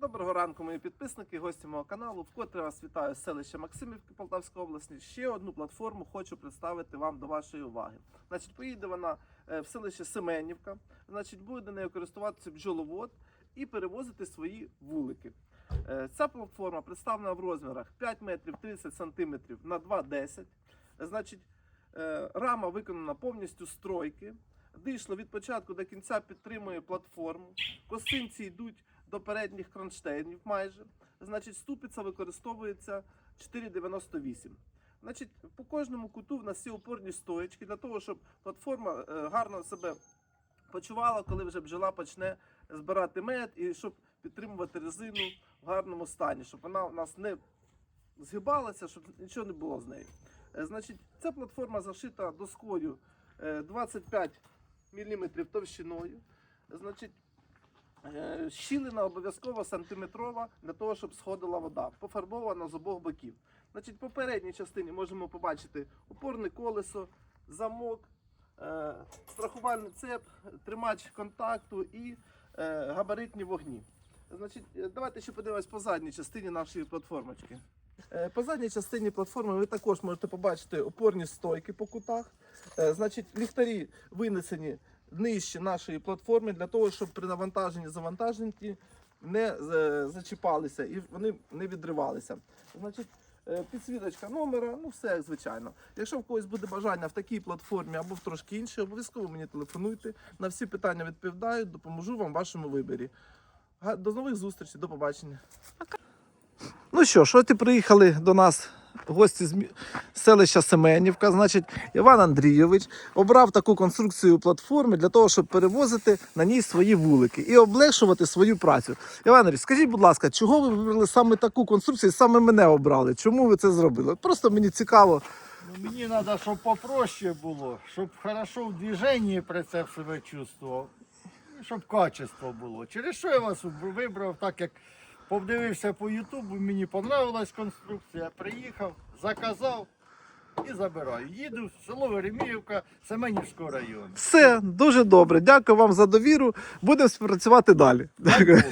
Доброго ранку, мої підписники, гості мого каналу. Вкотре вас вітаю з селища Максимівки Полтавської області. Ще одну платформу хочу представити вам до вашої уваги. Значить, поїде вона е, в селище Семенівка. Значить, буде нею користуватися бджоловод і перевозити свої вулики. Е, Ця платформа представлена в розмірах 5 метрів 30 сантиметрів на 2,10. Значить, е, рама виконана повністю з тройки. Дишло від початку до кінця підтримує платформу. Косинці йдуть до передніх кронштейнів майже. Значить, ступиця використовується 4,98. Значить, по кожному куту в нас є опорні стоечки для того, щоб платформа е, гарно себе почувала, коли вже бджола почне збирати мед і щоб підтримувати резину в гарному стані, щоб вона у нас не згибалася, щоб нічого не було з нею. Е, Значить, ця платформа зашита доскою е, 25 мм товщиною. Значить, Е, Щілина обов'язково сантиметрова для того, щоб сходила вода, пофарбована з обох боків. Значить, по передній частині можемо побачити опорне колесо, замок, е, страхувальний цеп, тримач контакту і е, габаритні вогні. Значить, е, давайте ще подивимось по задній частині нашої платформочки. Е, По задній частині платформи ви також можете побачити опорні стойки по кутах. Е, Значить, ліхтарі винесені нижче нашої платформи для того, щоб при навантаженні завантаженні не е, зачіпалися і вони не відривалися. Значить, е, підсвіточка номера, ну все звичайно. Якщо в когось буде бажання в такій платформі або в трошки іншій, обов'язково мені телефонуйте. На всі питання відповідаю, допоможу вам в вашому виборі. До нових зустрічей, до побачення. Ну що, що ти приїхали до нас, гості з селища Семенівка. Значить, Іван Андрійович обрав таку конструкцію платформи для того, щоб перевозити на ній свої вулики і облегшувати свою працю. Іван Андрійович, скажіть, будь ласка, чого ви вибрали саме таку конструкцію, саме мене обрали? Чому ви це зробили? Просто мені цікаво. Ну, мені треба, щоб попроще було, щоб хорошо в движенні прицеп себе чувствував, щоб качество було. Через що я вас вибрав, так як подивився по Ютубу, мені понравилась конструкція, приїхав, заказав і забираю. Їду в село Вереміївка Семенівського району. Все дуже добре. Дякую вам за довіру. Будемо співпрацювати далі. Дякую.